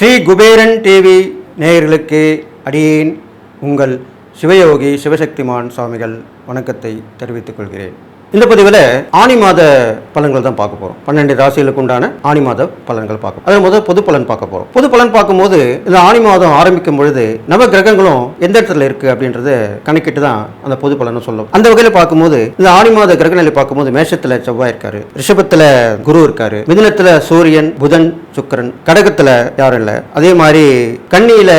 Sri Kuberan TV நேயர்களுக்கு அடியேன் உங்கள் சிவயோகி சிவசக்திமான் சுவாமிகள் வணக்கத்தை தெரிவித்துக் கொள்கிறேன். இந்த பதிவில் ஆணி மாத பலன்கள் தான் பார்க்க போகிறோம் பன்னெண்டு ராசிகளுக்கு உண்டான ஆணி மாத பலன்கள் பார்க்க அதில் முதல் பொது பலன் பார்க்க போகிறோம் பொது பலன் பார்க்கும்போது இந்த ஆணி மாதம் ஆரம்பிக்கும் பொழுது நம்ம கிரகங்களும் எந்த இடத்துல இருக்குது அப்படின்றத கணக்கிட்டு தான் அந்த பொது பலனை சொல்லும். அந்த வகையில் பார்க்கும்போது இந்த ஆணி மாத கிரகநிலை பார்க்கும்போது மேஷத்தில் செவ்வாய் இருக்காரு. ரிஷபத்தில் குரு இருக்காரு. மிதனத்தில் சூரியன் புதன் சுக்கிரன் கடகத்தில் யாரும் இல்லை. அதே மாதிரி கண்ணியில்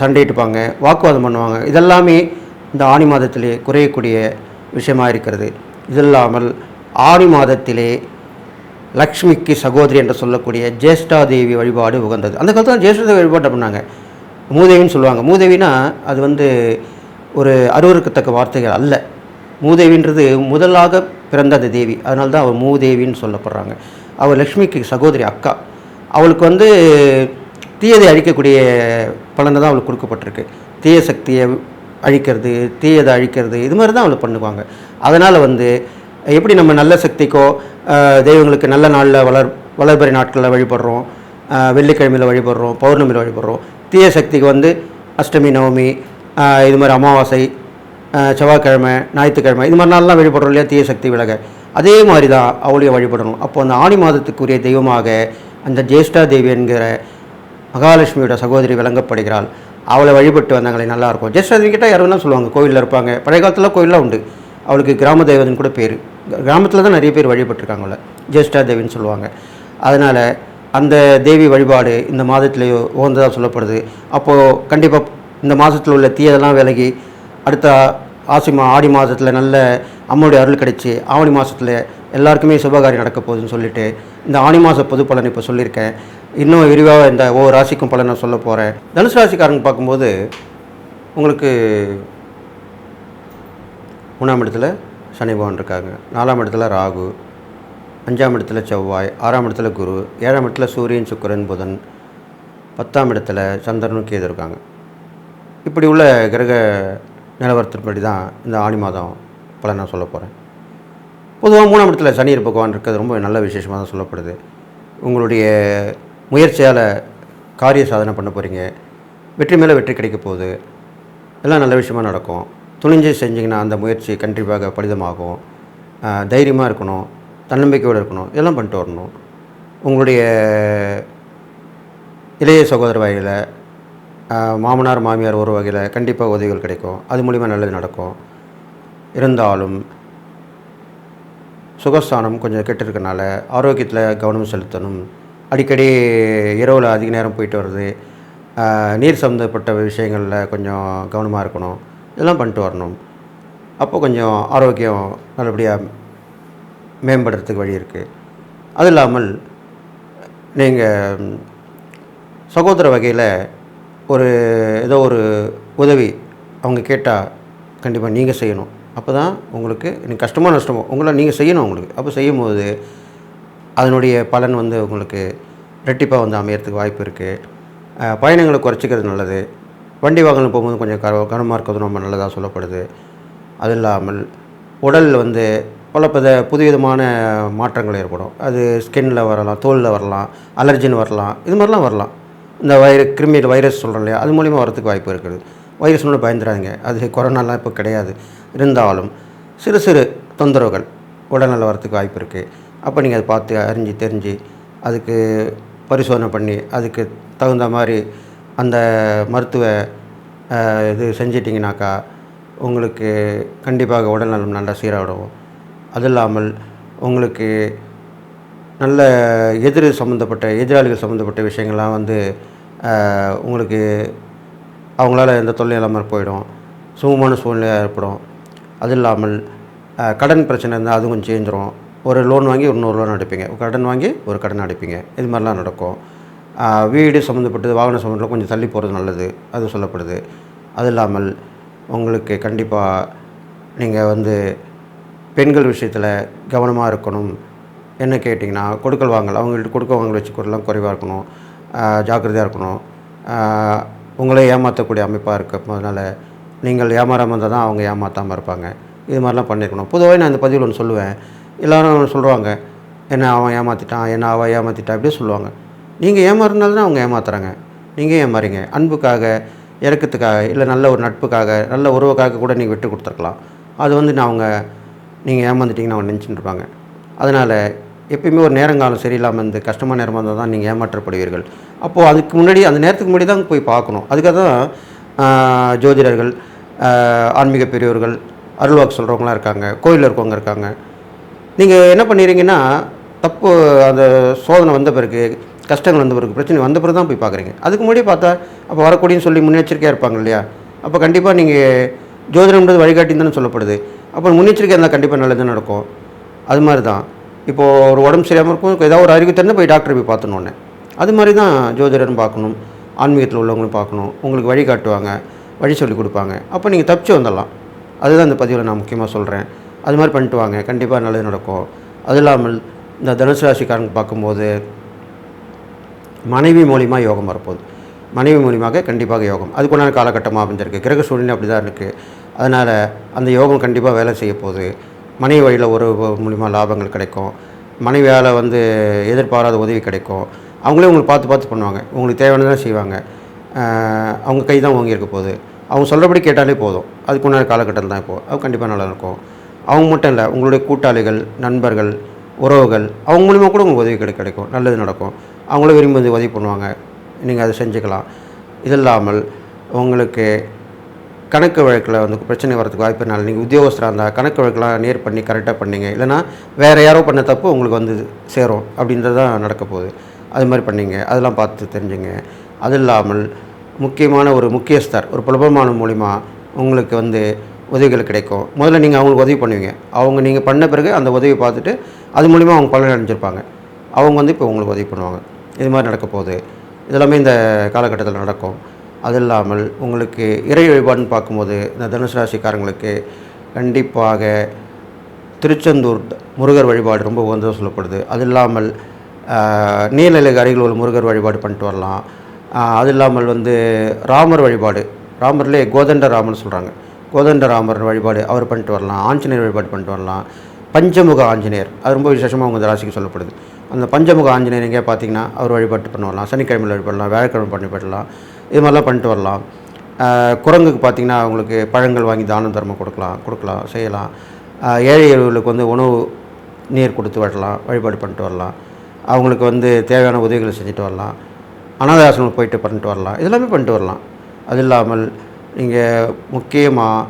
சண்டையிட்டுப்பாங்க வாக்குவாதம் பண்ணுவாங்க. இதெல்லாமே இந்த ஆணி மாதத்திலே குறையக்கூடிய விஷயமாக இருக்கிறது. இது இல்லாமல் ஆணி மாதத்திலே லக்ஷ்மிக்கு சகோதரி என்று சொல்லக்கூடிய ஜேஷ்டா தேவி வழிபாடு உகந்தது. அந்த காலத்தில் ஜேஷ்டாதேவி வழிபாட்டை வழிபாடு பண்ணாங்க. மூதேவின்னு சொல்லுவாங்க. மூதேவினா அது வந்து ஒரு அருவருக்கத்தக்க வார்த்தைகள் அல்ல. மூதேவின்றது முதலாக பிறந்த அந்த தேவி. அதனால தான் அவர் மூதேவின்னு சொல்லப்படுறாங்க. அவள் லக்ஷ்மிக்கு சகோதரி அக்கா. அவளுக்கு வந்து தீயதை அழிக்கக்கூடிய பலனை தான் அவளுக்கு கொடுக்கப்பட்டிருக்கு. தீய சக்தியை அழிக்கிறது தீயதை அழிக்கிறது இது மாதிரி தான் அவளை பண்ணுவாங்க. அதனால் வந்து எப்படி நம்ம நல்ல சக்திக்கோ தெய்வங்களுக்கு நல்ல நாளில் வளர் வளர்பறை நாட்களில் வழிபடுறோம் வெள்ளிக்கிழமையில் வழிபடுறோம் பௌர்ணமியில் வழிபடுறோம் தீய சக்திக்கு வந்து அஷ்டமி நவமி இது மாதிரி அமாவாசை செவ்வாய்க்கிழமை ஞாயிற்றுக்கிழமை இது மாதிரி நாள்லாம் வழிபடுறோம் இல்லையா தீய சக்தி விலக. அதே மாதிரி தான் அவளையும் வழிபடணும். அப்போ அந்த ஆணி மாதத்துக்குரிய தெய்வமாக அந்த ஜேஷ்டா தேவி என்கிற மகாலட்சுமியோட சகோதரி விளங்கப்படுகிறாள். அவளை வழிபட்டு வந்தாங்களே நல்லாயிருக்கும். ஜஸ்ட் அது கிட்ட யாரும் சொல்லுவாங்க? கோவிலில் இருப்பாங்க. பழைய காலத்தில் கோயிலெலாம் உண்டு. அவளுக்கு கிராம தெய்வதன் கூட பேர். கிராமத்தில் தான் நிறைய பேர் வழிபட்டிருக்காங்க அவளை. ஜேஷ்டா தேவின்னு சொல்லுவாங்க. அதனால் அந்த தேவி வழிபாடு இந்த மாதத்துலேயோ உகந்ததாக சொல்லப்படுது. அப்போது கண்டிப்பாக இந்த மாதத்தில் உள்ள தீயதெல்லாம் விலகி அடுத்த ஆசி மா ஆடி மாதத்தில் நல்ல அம்மனுடைய அருள் கிடைச்சி ஆவணி மாதத்தில் எல்லாருக்குமே சுபகாரியம் நடக்க போகுதுன்னு சொல்லிட்டு இந்த ஆணி மாத பொது பலன் இப்போ சொல்லியிருக்கேன். இன்னும் விரிவாக இந்த ஒவ்வொரு ராசிக்கும் பலனை சொல்ல போகிறேன் தனுசு ராசிக்காரங்க பார்க்கும்போது உங்களுக்கு மூணாம் இடத்துல சனி பகவான் இருக்காங்க. நாலாம் இடத்துல ராகு அஞ்சாம் இடத்துல செவ்வாய் ஆறாம் இடத்துல குரு ஏழாம் இடத்துல சூரியன் சுக்கரன் புதன் பத்தாம் இடத்துல சந்திரனும் கேது இருக்காங்க. இப்படி உள்ள கிரக நிலவரத்தின்படி தான் இந்த ஆணி மாதம் பலன் நான் சொல்ல போகிறேன் பொதுவாக மூணாம் இடத்துல சனி பகவான் இருக்கிறது ரொம்ப நல்ல விசேஷமாக தான் சொல்லப்படுது. உங்களுடைய முயற்சியால் காரிய சாதனை பண்ண போகிறீங்க வெற்றி மேலே வெற்றி கிடைக்க போகுது. எல்லாம் நல்ல விஷயமாக நடக்கும். துணிஞ்சு செஞ்சிங்கன்னா அந்த முயற்சி கண்டிப்பாக பலிதமாகும். தைரியமாக இருக்கணும். தன்னம்பிக்கையோடு இருக்கணும். இதெல்லாம் பண்ணிட்டு வரணும். உங்களுடைய இளைய சகோதர வகையில் மாமனார் மாமியார் ஒரு வகையில் கண்டிப்பாக உதவிகள் கிடைக்கும். அது மூலிமா நல்லது நடக்கும். இருந்தாலும் சுகஸ்தானம் கொஞ்சம் கெட்டிருக்கனால ஆரோக்கியத்தில் கவனம் செலுத்தணும். அடிக்கடி இரவில் அதிக நேரம் போயிட்டு வருது நீர் சம்மந்தப்பட்ட விஷயங்களில் கொஞ்சம் கவனமாக இருக்கணும். இதெல்லாம் பண்ணிட்டு வரணும். அப்போ கொஞ்சம் ஆரோக்கியம் நல்லபடியாக மேம்படுறதுக்கு வழி இருக்குது அது இல்லாமல் நீங்கள் சகோதர வகையில் ஒரு ஏதோ ஒரு உதவி அவங்க கேட்டால் கண்டிப்பாக நீங்கள் செய்யணும். அப்போ தான் உங்களுக்கு எனக்கு கஷ்டமோ நஷ்டமோ உங்களை நீங்கள் செய்யணும் உங்களுக்கு. அப்போ செய்யும்போது அதனுடைய பலன் வந்து உங்களுக்கு ரெட்டிப்பாக வந்து அமையறதுக்கு வாய்ப்பு இருக்குது பயணங்களை குறைச்சிக்கிறது நல்லது. வண்டி வாகனம் போகும்போது கொஞ்சம் க கனமாக இருக்கிறது ரொம்ப நல்லதாக சொல்லப்படுது. அது இல்லாமல் உடல் வந்து பல பத புதுவிதமான மாற்றங்கள் ஏற்படும். அது ஸ்கின்ல வரலாம் தோலில் வரலாம் அலர்ஜின்னு வரலாம் இது மாதிரிலாம் வரலாம். இந்த வைர கிருமி வைரஸ் சொல்கிறோம் இல்லையா அது மூலிமா வரத்துக்கு வாய்ப்பு இருக்குது. வைரஸ்னு பயந்துடாதீங்க அது கொரோனாலாம் இப்போ கிடையாது. இருந்தாலும் சிறு சிறு தொந்தரவுகள் உடல்நல வரத்துக்கு வாய்ப்பு இருக்குது அப்போ நீங்கள் அதை பார்த்து அறிஞ்சு தெரிஞ்சு அதுக்கு பரிசோதனை பண்ணி அதுக்கு தகுந்த மாதிரி அந்த மருத்துவ இது செஞ்சிட்டிங்கனாக்கா உங்களுக்கு கண்டிப்பாக உடல்நலம் நல்லா சீராகிடும் அது இல்லாமல் உங்களுக்கு நல்ல எதிர் சம்மந்தப்பட்ட எதிராளிகள் சம்மந்தப்பட்ட விஷயங்கள்லாம் வந்து உங்களுக்கு அவங்களால எந்த தொல்லையும் இல்லாமல் போயிடும். சுமமான சூழ்நிலையாக ஏற்படும். அது இல்லாமல் கடன் பிரச்சனை இருந்தால் அதுவும் கொஞ்சம் சேஞ்சிரும். ஒரு லோன் வாங்கி இன்னொரு லோன் அடிப்பீங்க. கடன் வாங்கி ஒரு கடன் அடிப்பீங்க. இது மாதிரிலாம் நடக்கும். வீடு சம்மந்தப்பட்டது வாகன சம்மந்தப்பட்ட கொஞ்சம் தள்ளி போகிறது நல்லது. அது சொல்லப்படுது. அது இல்லாமல் உங்களுக்கு கண்டிப்பாக நீங்கள் வந்து பெண்கள் விஷயத்தில் கவனமாக இருக்கணும். என்ன கேட்டிங்கன்னா கொடுக்கல் வாங்கல் அவங்கள்ட்ட கொடுக்க வாங்கல் வச்சுக்கிறதுலாம் குறைவாக இருக்கணும். ஜாக்கிரதையாக இருக்கணும். உங்களை ஏமாற்றக்கூடிய அமைப்பாக இருக்கிறதுனால நீங்கள் ஏமாறாமல் இருந்தால் தான் அவங்க ஏமாற்றாமல் இருப்பாங்க. இது மாதிரிலாம் பண்ணியிருக்கணும் பொதுவாக நான் இந்த பதிவில் ஒன்று சொல்லுவேன். எல்லோரும் சொல்லுவாங்க. என்ன அவன் ஏமாற்றிட்டான் என்ன அவன் ஏமாற்றிட்டா அப்படியே சொல்லுவாங்க. நீங்கள் ஏமாறினால்தான் அவங்க ஏமாத்துறாங்க. நீங்கள் ஏமாறீங்க? அன்புக்காக இறக்கத்துக்காக இல்லை நல்ல ஒரு நட்புக்காக நல்ல உறவுக்காக கூட நீங்கள் விட்டு கொடுத்துருக்கலாம். அது வந்து நான் அவங்க நீங்கள் ஏமாந்துட்டிங்கன்னு அவங்க நினச்சிட்டு இருப்பாங்க. அதனால் எப்பயுமே ஒரு நேரங்காலம் சரியில்லாமல் இருந்து கஷ்டமான நேரமாக இருந்தால் தான் நீங்கள் ஏமாற்றப்படுவீர்கள். அப்போது அதுக்கு முன்னாடி அந்த நேரத்துக்கு முன்னாடி தான் போய் பார்க்கணும். அதுக்காக தான் ஜோதிடர்கள் ஆன்மீக பெரியவர்கள் அருள்வாக்கு சொல்கிறவங்களாம் இருக்காங்க கோயிலில் இருக்கவங்க இருக்காங்க. நீங்கள் என்ன பண்ணிடுறீங்கன்னா தப்பு அந்த சோதனை வந்த பிறகு கஷ்டங்கள் வந்த பிறகு பிரச்சனை வந்த பிறகு தான் போய் பார்க்குறீங்க. அதுக்கு முன்னாடியே பார்த்தா அப்போ வரக்கூடியன்னு சொல்லி முன்னெச்சரிக்கையாக இருப்பாங்க இல்லையா? அப்போ கண்டிப்பாக நீங்கள் ஜோதிடம்ன்றது வழிகாட்டின்னு தானே சொல்லப்படுது. அப்போ முன்னெச்சரிக்கை இருந்தால் கண்டிப்பாக நல்லது நடக்கும். அது மாதிரி தான். இப்போது ஒரு உடம்பு சரியாமல் இருக்கும் ஏதாவது ஒரு அறிவு தெரிந்தால் போய் டாக்டரை போய் பார்த்தணும் அது மாதிரி தான் ஜோதிடரும் பார்க்கணும். ஆன்மீகத்தில் உள்ளவங்களும் பார்க்கணும். உங்களுக்கு வழி காட்டுவாங்க. வழி சொல்லி கொடுப்பாங்க. அப்போ நீங்கள் தப்பிச்சு வந்துடலாம். அதுதான் இந்த பதிவில் நான் முக்கியமாக சொல்கிறேன் அது மாதிரி பண்ணிட்டு வாங்க. கண்டிப்பாக நல்லது நடக்கும். அது இல்லாமல் இந்த தனுசு ராசிக்காரங்க பார்க்கும்போது மனைவி மூலிமா யோகம் வரப்போகுது. மனைவி மூலியமாக கண்டிப்பாக யோகம். அதுக்குண்டான காலகட்டமாக அமைஞ்சிருக்கு. கிரக சூழ்நிலை அப்படி தான் இருக்குது அதனால் அந்த யோகம் கண்டிப்பாக வேலை செய்ய போகுது. மனைவி வழியில் ஒரு மூலிமா லாபங்கள் கிடைக்கும். மனைவியால் வந்து எதிர்பாராத உதவி கிடைக்கும். அவங்களே உங்களுக்கு பார்த்து பார்த்து பண்ணுவாங்க. உங்களுக்கு தேவையானதான் செய்வாங்க. அவங்க கை தான் ஓங்கியிருக்க போகுது. அவங்க சொல்கிறபடி கேட்டாலே போதும். அதுக்கு காலகட்டம் தான் இப்போது அது கண்டிப்பாக நல்லாயிருக்கும். அவங்க மட்டும் இல்லை உங்களுடைய கூட்டாளிகள் நண்பர்கள் உறவுகள் அவங்க மூலிமா கூட உங்களுக்கு உதவி கிடை கிடைக்கும். நல்லது நடக்கும். அவங்களே விரும்பி வந்து உதவி பண்ணுவாங்க. நீங்கள் அதை செஞ்சுக்கலாம். இது இல்லாமல் உங்களுக்கு கணக்கு வழக்கில் வந்து பிரச்சனை வரதுக்கு வாய்ப்பு இல்லை நீங்கள் உத்தியோகஸ்தராக இருந்தால் கணக்கு வழக்கெலாம் நேர் பண்ணி கரெக்டாக பண்ணிங்க. இல்லைனா வேறு யாரோ பண்ண தப்பு உங்களுக்கு வந்து சேரும். அப்படின்றது தான் நடக்க போகுது. அது மாதிரி பண்ணிங்க. அதெல்லாம் பார்த்து தெரிஞ்சுங்க. அது இல்லாமல் முக்கியமான ஒரு முக்கியஸ்தர் ஒரு புலபமான மூலிமா உங்களுக்கு வந்து உதவிகள் கிடைக்கும். முதல்ல நீங்கள் அவங்களுக்கு உதவி பண்ணுவீங்க. அவங்க நீங்கள் பண்ண பிறகு அந்த உதவியை பார்த்துட்டு அது மூலிமா அவங்க பலன் அடைஞ்சிருப்பாங்க. அவங்க வந்து இப்போ உங்களுக்கு உதவி பண்ணுவாங்க. இது மாதிரி நடக்க போகுது. இதெல்லாமே இந்த காலகட்டத்தில் நடக்கும். அது இல்லாமல் உங்களுக்கு இறை வழிபாடுன்னு பார்க்கும்போது இந்த தனுசு ராசிக்காரங்களுக்கு கண்டிப்பாக திருச்செந்தூர் முருகர் வழிபாடு ரொம்ப உகந்ததாக சொல்லப்படுது. அது இல்லாமல் ஆஹ், அருகில் உள்ள முருகர் வழிபாடு பண்ணிட்டு வரலாம். அது இல்லாமல் வந்து ராமர் வழிபாடு. ராமர்லேயே கோதண்ட ராமர்னு சொல்கிறாங்க கோதண்ட ராமர் வழிபாடு அவர் பண்ணிட்டு வரலாம். ஆஞ்சநேயர் வழிபாடு பண்ணிட்டு வரலாம். பஞ்சமுக ஆஞ்சநேயர். அது ரொம்ப விசேஷமாக உங்கள் ராசிக்கு சொல்லப்படுது. அந்த பஞ்சமுக ஆஞ்சநேயர் எங்கேயா பார்த்தீங்கன்னா அவர் வழிபாட்டு பண்ண வரலாம் சனிக்கிழமையில் வழிபடலாம் வியாழக்கிழமை பண்ணி வரலாம் இது மாதிரிலாம் பண்ணிட்டு வரலாம். குரங்குக்கு பார்த்தீங்கன்னா அவங்களுக்கு பழங்கள் வாங்கி தானம் தர்மம் கொடுக்கலாம். கொடுக்கலாம் செய்யலாம். ஏழை எளியவர்களுக்கு வந்து உணவு நீர் கொடுத்து வரலாம். வழிபாடு பண்ணிட்டு வரலாம். அவங்களுக்கு வந்து தேவையான உதவிகளை செஞ்சுட்டு வரலாம். அனாதாசிரமம் போயிட்டு பண்ணிட்டு வரலாம். இதெல்லாமே பண்ணிட்டு வரலாம். அது இல்லாமல் நீங்கள் முக்கியமாக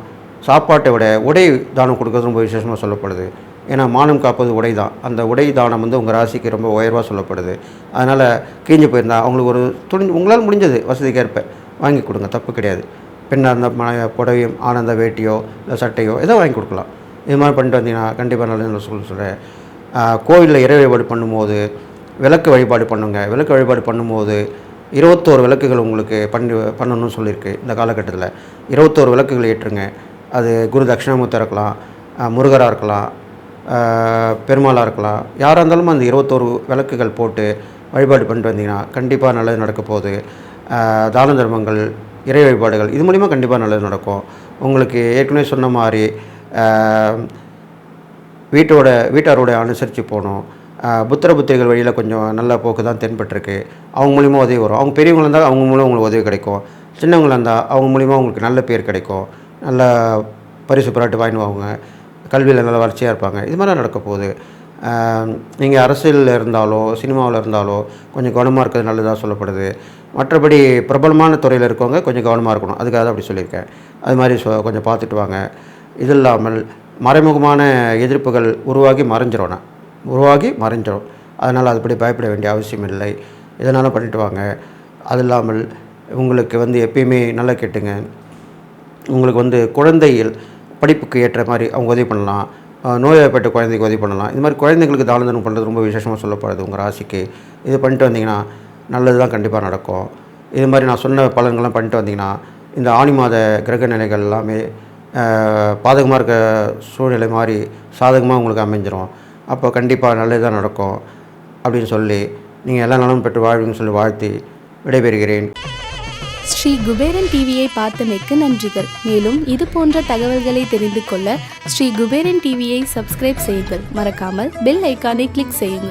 சாப்பாட்டை விட உடை தானம் கொடுக்கறது ரொம்ப விசேஷமாக சொல்லப்படுது. ஏன்னா மானம் காப்பது உடை தான். அந்த உடை தானம் வந்து உங்கள் ராசிக்கு ரொம்ப உயர்வாக சொல்லப்படுது. அதனால் கீஞ்சு போயிருந்தா அவங்களுக்கு ஒரு துணி உங்களால் முடிஞ்சது வசதிக்கேற்ப வாங்கி கொடுங்க. தப்பு கிடையாது. பெண்ணாக இருந்தால் மன புடவையும் ஆனந்த வேட்டியோ இல்லை சட்டையோ ஏதோ வாங்கி கொடுக்கலாம். இது மாதிரி பண்ணிட்டு வந்தீங்கன்னா கண்டிப்பாக நல்லது சொல்ல சொல்கிறேன் கோவிலில் இறை வழிபாடு பண்ணும்போது விளக்கு வழிபாடு பண்ணுங்க. விளக்கு வழிபாடு பண்ணும்போது இருபத்தோரு விளக்குகள் உங்களுக்கு பண்ணி பண்ணணும்னு சொல்லியிருக்கு இந்த காலகட்டத்தில். இருபத்தோரு விளக்குகள் ஏற்றுங்க. அது குரு தட்சிணாமூர்த்தியாக இருக்கலாம் முருகராக இருக்கலாம் பெருமாளாக இருக்கலாம். யாராக இருந்தாலும் அந்த இருபத்தோரு விளக்குகள் போட்டு வழிபாடு பண்ணிட்டு வந்தீங்கன்னா கண்டிப்பாக நல்லது நடக்க போகுது. தான தர்மங்கள் இறை வழிபாடுகள் இது மூலிமா கண்டிப்பாக நல்லது நடக்கும். உங்களுக்கு ஏற்கனவே சொன்ன மாதிரி வீட்டோட வீட்டாரோட அனுசரித்து போகணும். புத்திர புத்திரிகள் வழியில் கொஞ்சம் நல்ல போக்கு தான் தென்பட்டிருக்கு. அவங்க மூலிமா உதவி வரும். அவங்க பெரியவங்களா இருந்தால் அவங்க மூலம் உங்களுக்கு உதவி கிடைக்கும். சின்னவங்களா இருந்தால் அவங்க மூலிமா உங்களுக்கு நல்ல பேர் கிடைக்கும். நல்ல பரிசு பாராட்டு வாங்கிடுவாங்க கல்வியில் நல்ல வளர்ச்சியாக இருப்பாங்க. இது மாதிரிலாம் நடக்க போகுது. நீங்கள் அரசியலில் இருந்தாலோ சினிமாவில் இருந்தாலோ கொஞ்சம் கவனமாக இருக்கிறது நல்லதாக சொல்லப்படுது. மற்றபடி பிரபலமான துறையில் இருக்கவங்க கொஞ்சம் கவனமாக இருக்கணும். அதுக்காக தான் அப்படி சொல்லியிருக்கேன். அது மாதிரி சொ கொஞ்சம் பார்த்துட்டு வாங்க. இது இல்லாமல் மறைமுகமான எதிர்ப்புகள் உருவாகி மறைஞ்சிரும். உருவாகி மறைஞ்சிடும் அதனால் அதுபடி பயப்பட வேண்டிய அவசியம் இல்லை. இதனால் பண்ணிட்டு வாங்க. அது இல்லாமல் உங்களுக்கு வந்து எப்பயுமே நல்லா கேட்டுங்க. உங்களுக்கு வந்து குழந்தைகள் படிப்புக்கு ஏற்ற மாதிரி அவங்க உதவி பண்ணலாம். நோயப்பட்ட குழந்தைக்கு உதவி பண்ணலாம். இது மாதிரி குழந்தைங்களுக்கு தான தர்மம் பண்ணுறது ரொம்ப விசேஷமாக சொல்லப்படுது உங்கள் ராசிக்கு. இது பண்ணிட்டு வந்தீங்கன்னா நல்லது தான் கண்டிப்பாக நடக்கும். இது மாதிரி நான் சொன்ன பலன்கள்லாம் பண்ணிட்டு வந்தீங்கன்னா இந்த ஆணி மாத கிரக நிலைகள் எல்லாமே பாதகமாக இருக்க சூழ்நிலை மாதிரி சாதகமாக உங்களுக்கு அமைஞ்சிரும். அப்போ கண்டிப்பாக நல்லதாக நடக்கும் அப்படின்னு சொல்லி நீங்கள் எல்லா நலமும் பெற்று வாழ்வீங்கன்னு சொல்லி வாழ்த்தி விடைபெறுகிறேன். ஸ்ரீ குபேரன் டிவியை பார்த்தமைக்கு நன்றிகள். மேலும் இது போன்ற தகவல்களை தெரிந்து கொள்ள ஸ்ரீ குபேரன் டிவியை சப்ஸ்கிரைப் செய்யுங்கள். மறக்காமல் பெல் ஐக்கானை கிளிக் செய்யுங்கள்.